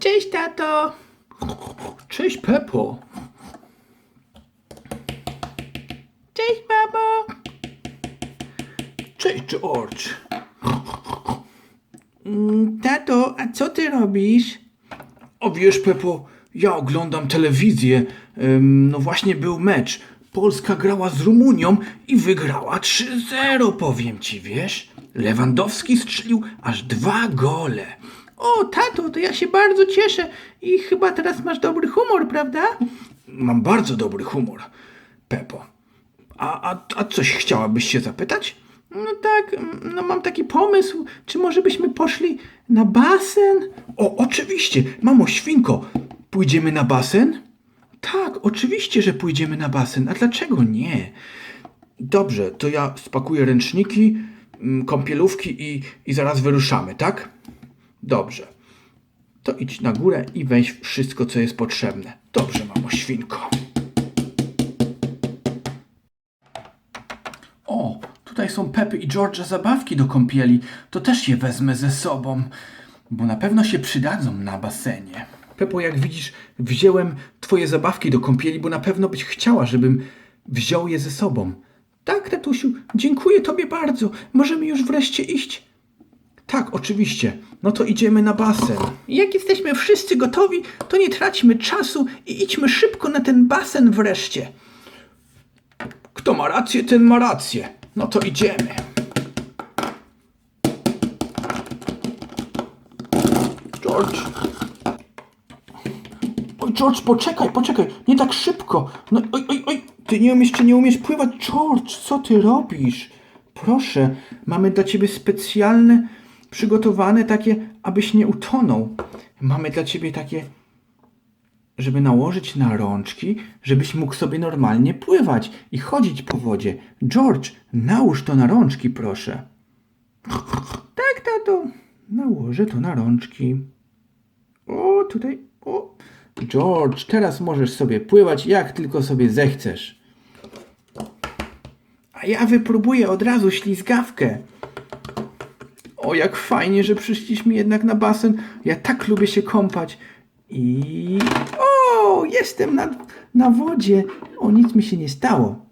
Cześć, tato. Cześć, Pepo. Cześć, babo. Cześć, George. Mm, Tato, a co ty robisz? O wiesz, Pepo, ja oglądam telewizję. Ym, no właśnie był mecz. Polska grała z Rumunią i wygrała 3-0, powiem ci, wiesz? Lewandowski strzelił aż dwa gole. O, tato, to ja się bardzo cieszę i chyba teraz masz dobry humor, prawda? Mam bardzo dobry humor, Pepo. A, a, a coś chciałabyś się zapytać? No tak, no mam taki pomysł, czy może byśmy poszli na basen? O, oczywiście, mamo świnko, pójdziemy na basen? Tak, oczywiście, że pójdziemy na basen. A dlaczego nie? Dobrze, to ja spakuję ręczniki, mm, kąpielówki i, i zaraz wyruszamy, tak? Dobrze. To idź na górę i weź wszystko, co jest potrzebne. Dobrze, mamo świnko. O, tutaj są Pepy i George'a zabawki do kąpieli. To też je wezmę ze sobą, bo na pewno się przydadzą na basenie. Pepo, jak widzisz, wziąłem twoje zabawki do kąpieli, bo na pewno byś chciała, żebym wziął je ze sobą. Tak, tatusiu, dziękuję tobie bardzo. Możemy już wreszcie iść. Tak, oczywiście. No to idziemy na basen. Jak jesteśmy wszyscy gotowi, to nie traćmy czasu i idźmy szybko na ten basen wreszcie. Kto ma rację, ten ma rację. No to idziemy. George. George, poczekaj, poczekaj. Nie tak szybko. No, oj, oj, oj. Ty nie umiesz, czy nie umiesz pływać? George, co ty robisz? Proszę, mamy dla ciebie specjalne, przygotowane takie, abyś nie utonął. Mamy dla ciebie takie żeby nałożyć na rączki, żebyś mógł sobie normalnie pływać i chodzić po wodzie. George, nałóż to na rączki, proszę. Tak, tato. Nałożę to na rączki. O, tutaj. O. George, teraz możesz sobie pływać jak tylko sobie zechcesz. A ja wypróbuję od razu ślizgawkę. O, jak fajnie, że przyszliśmy jednak na basen. Ja tak lubię się kąpać. I. O, jestem na, na wodzie. O, nic mi się nie stało.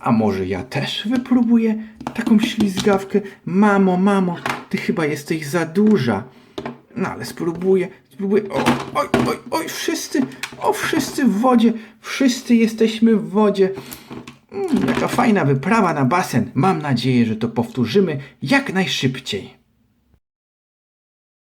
A może ja też wypróbuję taką ślizgawkę? Mamo, mamo, ty chyba jesteś za duża. No ale spróbuję, spróbuję. O, oj, oj, oj, wszyscy, o, wszyscy w wodzie. Wszyscy jesteśmy w wodzie. Mm, jaka fajna wyprawa na basen. Mam nadzieję, że to powtórzymy jak najszybciej.